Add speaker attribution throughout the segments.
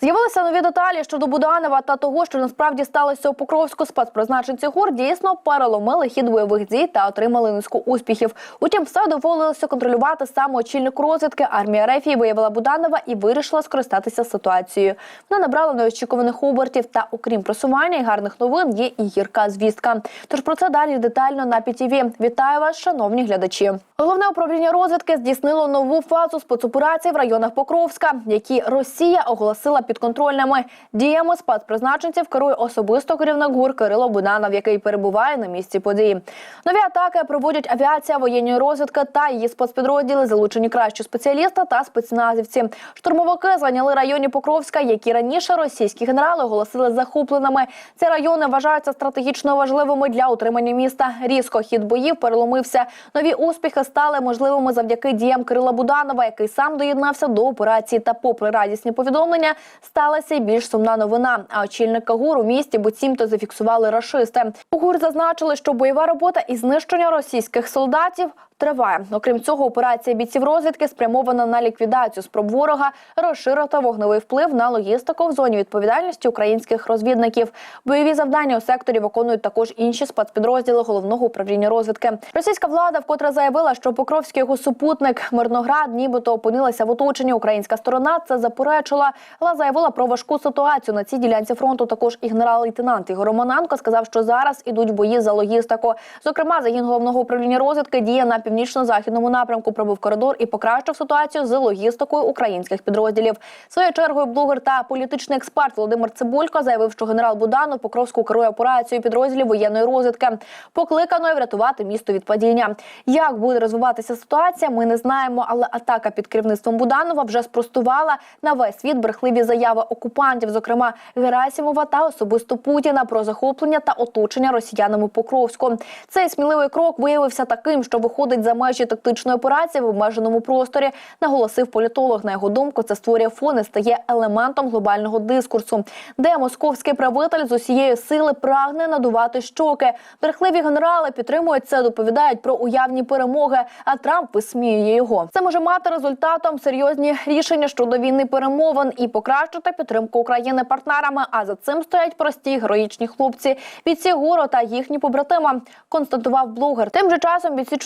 Speaker 1: З'явилися нові деталі щодо Буданова та того, що насправді сталося у Покровську. Спецпризначенці ГУР дійсно переломили хід бойових дій та отримали низку успіхів. Утім, все доводилося контролювати саме очільник розвідки. Армія Рефії виявила Буданова і вирішила скористатися ситуацією. Вона набрала неочікуваних обертів. Та окрім просування і гарних новин, є і гірка звістка. Тож про це далі детально на ПІТІВІ. Вітаю вас, шановні глядачі. Головне управління розвідки здійснило нову фазу спецоперацій в районах Покровська, які Росія оголосила підконтрольними. Діями спецпризначенців керує особисто керівник ГУР Кирило Буданов, який перебуває на місці події. Нові атаки проводять авіація, воєнної розвідки та її спецпідрозділи, залучені кращі спеціалісти та спецназівці. Штурмовики зайняли районі Покровська, які раніше російські генерали оголосили захопленими. Ці райони вважаються стратегічно важливими для утримання міста. Різко хід боїв переломився. Нові успіхи стали можливими завдяки діям Кирила Буданова, який сам доєднався до операції. Та, попри радісні повідомлення, сталася й більш сумна новина. А очільника ГУР у місті буцімто зафіксували рашисти. У ГУР зазначили, що бойова робота і знищення російських солдатів. Триває. Окрім цього, операція бійців розвідки спрямована на ліквідацію спроб ворога, розширити вогневий вплив на логістику в зоні відповідальності українських розвідників. Бойові завдання у секторі виконують також інші спецпідрозділи головного управління розвідки. Російська влада вкотре заявила, що Покровський його супутник Мирноград, нібито опинилася в оточенні. Українська сторона це заперечила, але заявила про важку ситуацію на цій ділянці фронту. Також і генерал-лейтенант Ігор Романенко сказав, що зараз ідуть бої за логістику. Зокрема, загін головного управління розвідки діє на північно-західному напрямку. Пробив коридор і покращив ситуацію з логістикою українських підрозділів. Своєю чергою блогер та політичний експерт Володимир Цибулько заявив, що генерал Буданов Покровську керує операцією підрозділів воєнної розвідки, покликаною врятувати місто від падіння. Як буде розвиватися ситуація, ми не знаємо. Але атака під керівництвом Буданова вже спростувала на весь світ брехливі заяви окупантів, зокрема Герасімова та особисто Путіна про захоплення та оточення росіянами Покровську. Цей сміливий крок виявився таким, що виходить за межі тактичної операції в обмеженому просторі, наголосив політолог. На його думку, це створює фон і стає елементом глобального дискурсу, де московський правитель з усієї сили прагне надувати щоки. Брехливі генерали підтримують це, доповідають про уявні перемоги. А Трамп висміює його. Це може мати результатом серйозні рішення щодо війни перемовин і покращити підтримку України партнерами. А за цим стоять прості героїчні хлопці. Бійці ГУРу та їхні побратима, констатував блогер. Тим же часом бійці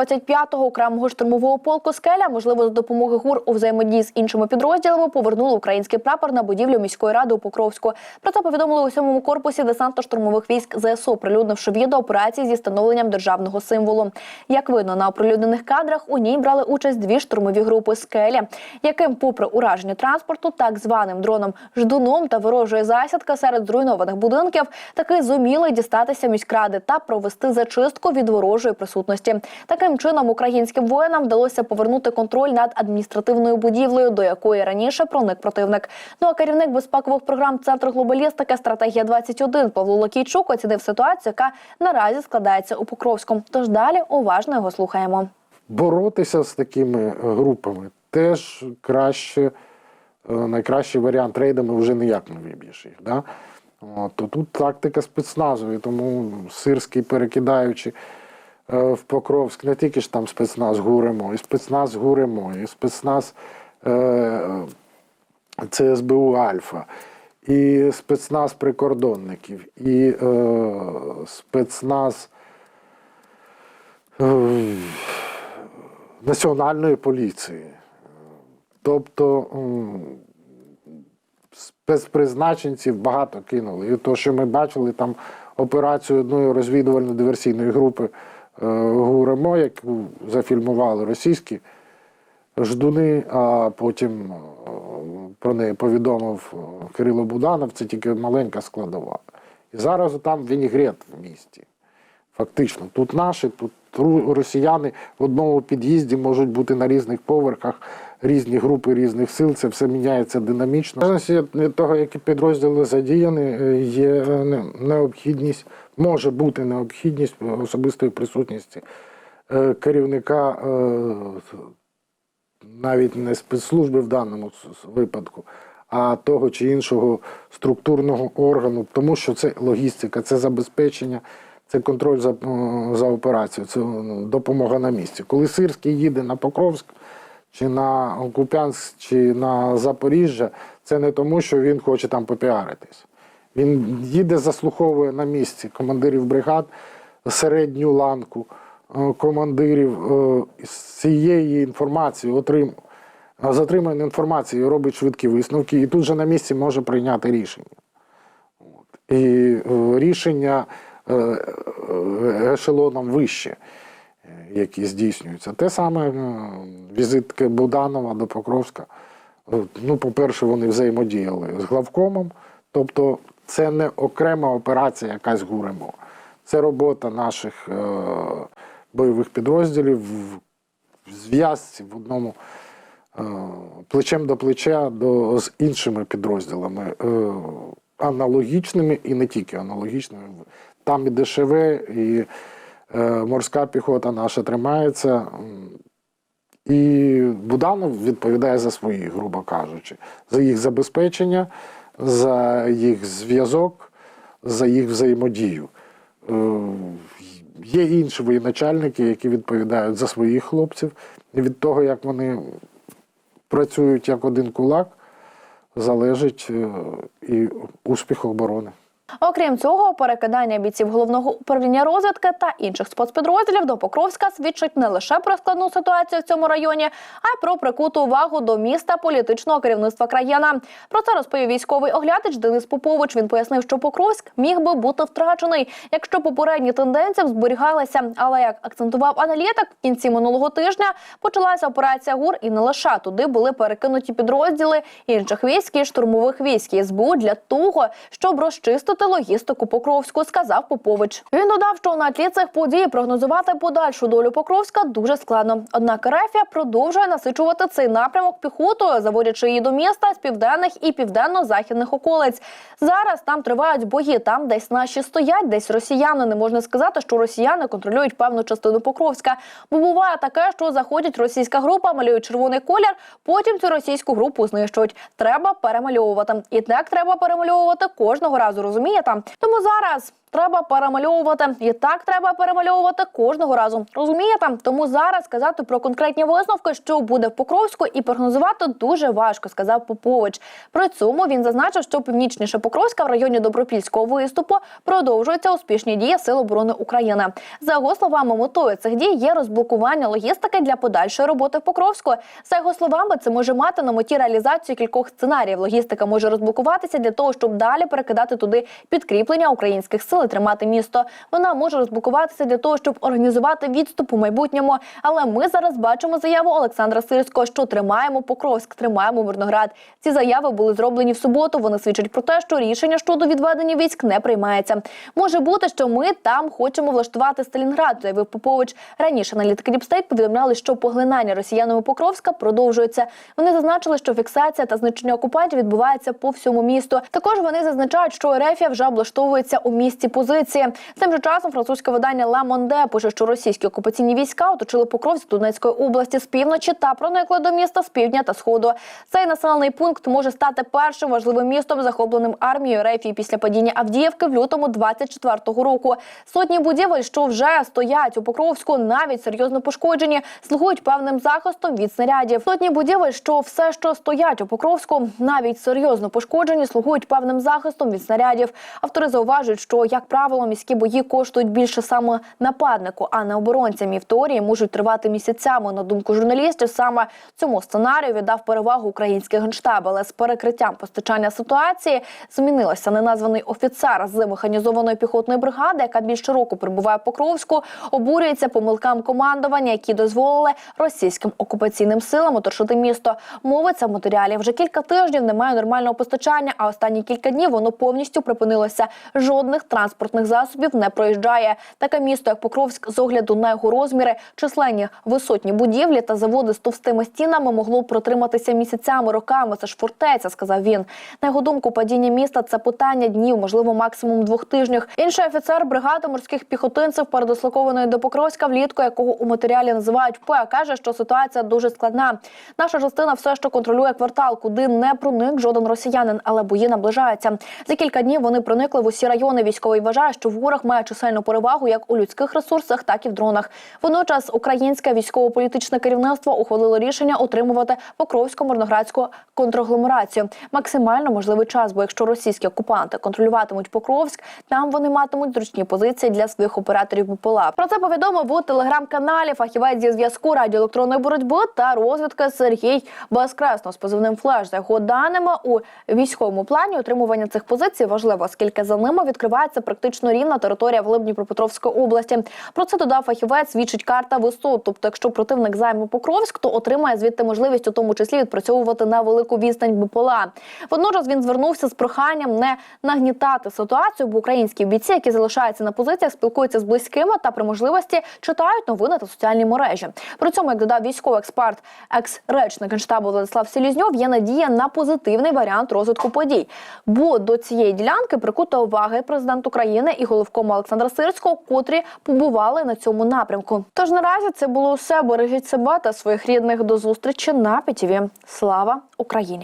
Speaker 1: 425-го окремого штурмового полку скеля, можливо, за допомоги ГУР у взаємодії з іншими підрозділами, повернули український прапор на будівлю міської ради у Покровську. Про це повідомили у сьомому корпусі десантно-штурмових військ ЗСУ, прилюднивши відео операції зі встановленням державного символу. Як видно на оприлюднених кадрах, у ній брали участь дві штурмові групи скеля, яким, попри ураження транспорту, так званим дроном ждуном та ворожої засідки серед зруйнованих будинків, таки зуміли дістатися міськради та провести зачистку від ворожої присутності. Таким чином українським воїнам вдалося повернути контроль над адміністративною будівлею, до якої раніше проник противник. Ну а керівник безпекових програм Центру глобалістики стратегія 21 Павло Лакійчук оцінив ситуацію, яка наразі складається у Покровському. Тож далі уважно його слухаємо.
Speaker 2: боротися з такими групами теж краще, е, найкращий варіант рейдами вже ніяк не виб'єш їх. Да? От, то тут тактика спецназу, і тому Сирський, перекидаючи е, в Покровськ, не тільки ж там спецназ гуримо, і спецназ гуримо, і спецназ е, це СБУ Альфа, і спецназ прикордонників, і е, спецназ. е, Національної поліції. Тобто спецпризначенців багато кинули. І то, що ми бачили там операцію одної розвідувально-диверсійної групи е, ГУРМО, яку зафільмували російські ждуни, а потім е, про неї повідомив е, Кирило Буданов, це тільки маленька складова. І зараз там вінігрет в місті. Фактично, тут наші, тут росіяни в одному під'їзді можуть бути на різних поверхах, різні групи різних сил. Це все міняється динамічно. Від того, які підрозділи задіяні, е, є е, необхідність, може бути необхідність особистої присутності е, керівника навіть не спецслужби в даному випадку, а того чи іншого структурного органу, тому що це логістика, це забезпечення, це контроль за, е, за операцією, це ну, допомога на місці. Коли Сирський їде на Покровськ, чи на Куп'янськ, чи на Запоріжжя, це не тому, що він хоче там попіаритись. Він їде, заслуховує на місці командирів бригад, середню ланку е, командирів е, з цієї інформації отримує. З отриманої інформації робить швидкі висновки і тут же на місці може прийняти рішення. І е, рішення е, е, ешелоном вище, е, які здійснюються. Те саме е, візитки Буданова до Покровська. Е, Ну, по-перше, вони взаємодіяли з главкомом, тобто це не окрема операція якась ГУРЕМО. Це робота наших е, бойових підрозділів в зв'язці в одному е, плечем до плеча до, з іншими підрозділами, е, аналогічними і не тільки аналогічними. Там і ДШВ, і е, морська піхота наша тримається. І Буданов відповідає за свої, грубо кажучи, за їх забезпечення, за їх зв'язок, за їх взаємодію. Е, Є інші воєначальники, які відповідають за своїх хлопців. Від того, як вони працюють як один кулак, залежить е, і успіх оборони.
Speaker 1: Окрім цього, перекидання бійців головного управління розвідки та інших спецпідрозділів до Покровська свідчить не лише про складну ситуацію в цьому районі, а й про прикуту увагу до міста політичного керівництва країни. Про це розповів військовий оглядач Денис Попович. Він пояснив, що Покровськ міг би бути втрачений, якщо попередні тенденції зберігалися. Але як акцентував аналітик, в кінці минулого тижня почалася операція ГУР, і не лише туди були перекинуті підрозділи інших військ і штурмових військ СБУ для того, щоб розчистити логістику Покровську, сказав Попович. Він додав, що на тлі цих подій прогнозувати подальшу долю Покровська дуже складно. Однак Рефія продовжує насичувати цей напрямок піхотою, заводячи її до міста з південних і південно-західних околиць. Зараз там тривають бої. Там десь наші стоять, десь росіяни. Не можна сказати, що росіяни контролюють певну частину Покровська. Бо буває таке, що заходить російська група, малюють червоний колір. Потім цю російську групу знищують. Треба перемальовувати. І так треба перемальовувати кожного разу. Розумієте? Тому зараз. Треба перемальовувати і так треба перемальовувати кожного разу. Розумієте? Тому зараз сказати про конкретні висновки, що буде в Покровську, і прогнозувати дуже важко, сказав Попович. При цьому він зазначив, що північніше Покровська в районі Добропільського виступу продовжуються успішні дії Сил оборони України. За його словами, метою цих дій є розблокування логістики для подальшої роботи в Покровську. За його словами, це може мати на меті реалізацію кількох сценаріїв. Логістика може розблокуватися для того, щоб далі перекидати туди підкріплення українських сил тримати місто. Вона може розблокуватися для того, щоб організувати відступ у майбутньому. Але ми зараз бачимо заяву Олександра Сирського, що тримаємо Покровськ, тримаємо Мирноград. Ці заяви були зроблені в суботу. Вони свідчать про те, що рішення щодо відведення військ не приймається. Може бути, що ми там хочемо влаштувати Сталінград, заявив Попович. Раніше аналітики Діпстейт повідомляли, що поглинання росіянами Покровська продовжується. Вони зазначили, що фіксація та знищення окупантів відбувається по всьому місту. Також вони зазначають, що Ерефія вже облаштовується у місті позиції. Тим же часом французьке видання «Ла Монде» пише, що російські окупаційні війська оточили Покровськ Донецької області з півночі та проникли до міста з півдня та сходу. Цей населений пункт може стати першим важливим містом, захопленим армією Ерефії після падіння Авдіївки в лютому 24-го року. Сотні будівель, що вже стоять у Покровську, навіть серйозно пошкоджені, слугують певним захистом від снарядів. Сотні будівель, що все, що стоять у Покровську, навіть серйозно пошкоджені, слугують певним захистом від снарядів. Автори зауважують, що як правило міські бої коштують більше саме нападнику, а не оборонцям. І в теорії можуть тривати місяцями. На думку журналістів, саме цьому сценарію віддав перевагу український генштаб, але з перекриттям постачання ситуації змінилося неназваний офіцер з механізованої піхотної бригади, яка більше року перебуває в Покровську, обурюється помилкам командування, які дозволили російським окупаційним силам оточити місто. Мовиться в матеріалі. Вже кілька тижнів немає нормального постачання, а останні кілька днів воно повністю припинилося. Жодних транспортних засобів не проїжджає. Таке місто, як Покровськ, з огляду на його розміри, численні висотні будівлі та заводи з товстими стінами могло б протриматися місяцями, роками. Це ж фортеця, сказав він. На його думку, падіння міста це питання днів, можливо, максимум двох тижнів. Інший офіцер бригади морських піхотинців, передислокованої до Покровська, влітку якого у матеріалі називають П, каже, що ситуація дуже складна. Наша частина все ще контролює квартал, куди не проник жоден росіянин, але бої наближаються. За кілька днів вони проникли в усі райони. Військовий вважає, що ворог має чисельну перевагу як у людських ресурсах, так і в дронах. Водночас українське військово-політичне керівництво ухвалило рішення утримувати покровську мирноградську контргломерацію максимально можливий час. Бо якщо російські окупанти контролюватимуть Покровськ, там вони матимуть зручні позиції для своїх операторів БПЛА. Про це повідомив у телеграм-каналі фахівець зі зв'язку радіоелектронної боротьби та розвідки Сергій Безкресно з позивним флеш. За його даними у військовому плані отримування цих позицій важливо, оскільки за ними відкривається практично рівна територія в Дніпропетровської області. Про це додав фахівець. Свідчить карта висот. Тобто, якщо противник займе Покровськ, то отримає звідти можливість у тому числі відпрацьовувати на велику відстань БПЛА. Водночас він звернувся з проханням не нагнітати ситуацію, бо українські бійці, які залишаються на позиціях, спілкуються з близькими та при можливості читають новини та соціальні мережі. При цьому, як додав військовий експерт, екс-речник генштабу Владислав Селізньов, є надія на позитивний варіант розвитку подій. Бо до цієї ділянки прикута уваги президент України і головкому Олександра Сирського, котрі побували на цьому напрямку. Тож наразі це було усе. Бережіть себе та своїх рідних до зустрічі на ПІТІВІ. Слава Україні!